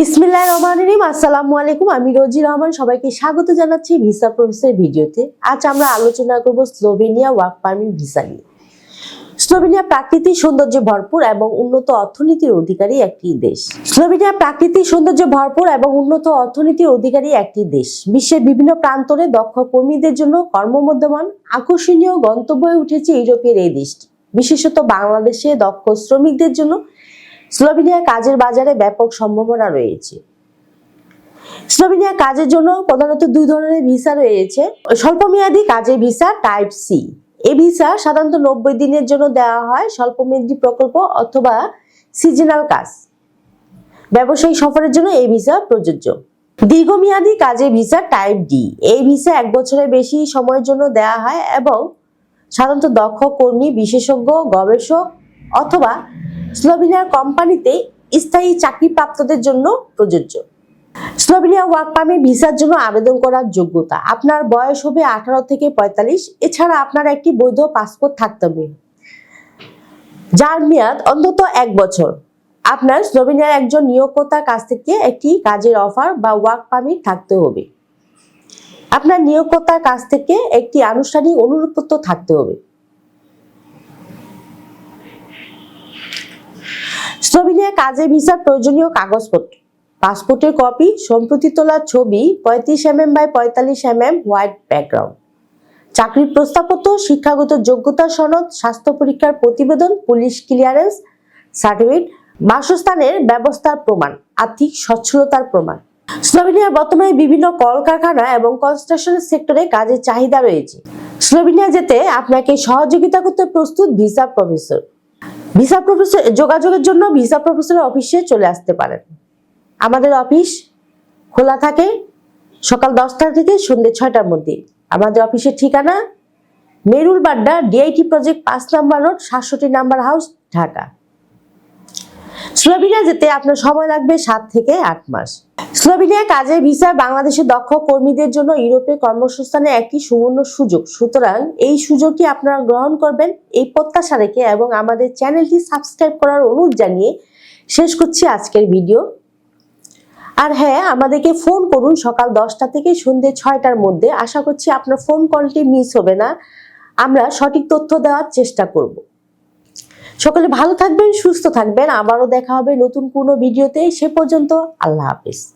বিসমিল্লাহ রহমান রহিম। আসসালামু আলাইকুম, আমি রোজি রহমান, সবাইকে স্বাগত জানাচ্ছি ভিসা প্রফেসর ভিডিওতে। আজ আমরা আলোচনা করব স্লোভেনিয়া ওয়ার্ক পারমিট ভিসা নিয়ে। স্লোভেনিয়া প্রাকৃতিক সৌন্দর্যে ভরপুর এবং উন্নত অর্থনীতির অধিকারী একটি দেশ। স্লোভেনিয়া প্রাকৃতিক সৌন্দর্যে ভরপুর এবং উন্নত অর্থনীতির অধিকারী একটি দেশ। বিশ্বের বিভিন্ন প্রান্তরে দক্ষ কর্মীদের জন্য কর্মমধ্যমান, আকর্ষণীয় গন্তব্য হয়ে উঠেছে ইউরোপের এই দেশটি। বিশেষত বাংলাদেশে দক্ষ শ্রমিকদের জন্য স্লোভেনিয়া কাজের বাজারে ব্যাপক সম্ভাবনা রয়েছে। স্লোভেনিয়া কাজের জন্য প্রধানত দুই ধরনের ভিসা রয়েছে। স্বল্পমেয়াদী কাজের ভিসা টাইপ সি। এ ভিসা সাধারণত নব্বই দিনের জন্য দেওয়া হয় স্বল্পমেয়াদী প্রকল্প অথবা সিজনাল কাজ। ব্যবসায়িক সফরের জন্য এই ভিসা প্রযোজ্য। দীর্ঘমেয়াদী কাজের ভিসা টাইপ ডি। এই ভিসা এক বছরের বেশি সময়ের জন্য দেওয়া হয় এবং সাধারণত দক্ষ কর্মী, বিশেষজ্ঞ, গবেষক অথবা স্লোভেনিয়ার কোম্পানিতে স্থায়ী চাকরিপ্রাপ্তদের জন্য প্রযোজ্য। স্লোভেনিয়া ওয়ার্ক পারমিট ভিসার জন্য আবেদন করার যোগ্যতা। আপনার বয়স হবে আঠারো থেকে পঁয়তাল্লিশ। এছাড়া আপনার একটি বৈধ পাসপোর্ট থাকতে হবে। যার মেয়াদ অন্তত এক বছর। আপনার স্লোভেনিয়ার একজন নিয়োগকর্তার কাছ থেকে একটি কাজের অফার বা ওয়ার্ক পারমিট থাকতে হবে। আপনার নিয়োগকর্তার কাছ থেকে একটি আনুষ্ঠানিক অনুরোধপত্র থাকতে হবে। স্লোভেনিয়া কাজে ভিসার প্রয়োজনীয় কাগজপত্র, পাসপোর্টের কপি, সম্প্রতি তোলা ছবি, পঁয়ত্রিশ এমএম বাই পঁয়তাল্লিশ এমএম হোয়াইট ব্যাকগ্রাউন্ড। চাকরির প্রস্তাবপত্র, শিক্ষাগত যোগ্যতা সনদ, স্বাস্থ্য পরীক্ষার প্রতিবেদন, পুলিশ ক্লিয়ারেন্স, সার্টিফিকেট, বাসস্থানের ব্যবস্থার প্রমাণ, আর্থিক সচ্ছলতার প্রমাণ। স্লোভেনিয়ার বর্তমানে বিভিন্ন কলকারখানা এবং কনস্ট্রাকশন সেক্টরে কাজের চাহিদা রয়েছে। স্লোভেনিয়া যেতে আপনাকে সহযোগিতা করতে প্রস্তুত ভিসা প্রফেসর। ভিসা প্রফেসর যোগাযোগের জন্য ভিসা প্রফেসর অফিসে চলে আসতে পারেন। আমাদের অফিস খোলা থাকে সকাল দশটা থেকে সন্ধ্যে ছয়টার মধ্যে। আমাদের অফিসের ঠিকানা মেরুল বাড্ডা ডিআইটি প্রজেক্ট পাঁচ নাম্বার রোড, সাতষট্টি নাম্বার হাউস, ঢাকা। স্লোভেনিয়া যেতে আপনার সময় লাগবে সাত থেকে আট মাস। স্লোভেনিয়া কাজের ভিসা বাংলাদেশের দক্ষ কর্মীদের জন্য ইউরোপে কর্মসংস্থানে একটি সুবর্ণ সুযোগ। সুতরাং এই সুযোগটি আপনারা গ্রহণ করবেন, এই প্রত্যাশা রেখে এবং আমাদের চ্যানেলটি সাবস্ক্রাইব করার অনুরোধ জানিয়ে শেষ করছি আজকের ভিডিও। আর হ্যাঁ আমাদেরকে ফোন করুন সকাল দশটা থেকে সন্ধ্যে ছয়টার মধ্যে। আশা করছি আপনার ফোন কলটি মিস হবে না। আমরা সঠিক তথ্য দেওয়ার চেষ্টা করব। সকলে ভালো থাকবেন, সুস্থ থাকবেন। আবারও দেখা হবে নতুন কোনো ভিডিওতে। সে পর্যন্ত আল্লাহ হাফিজ।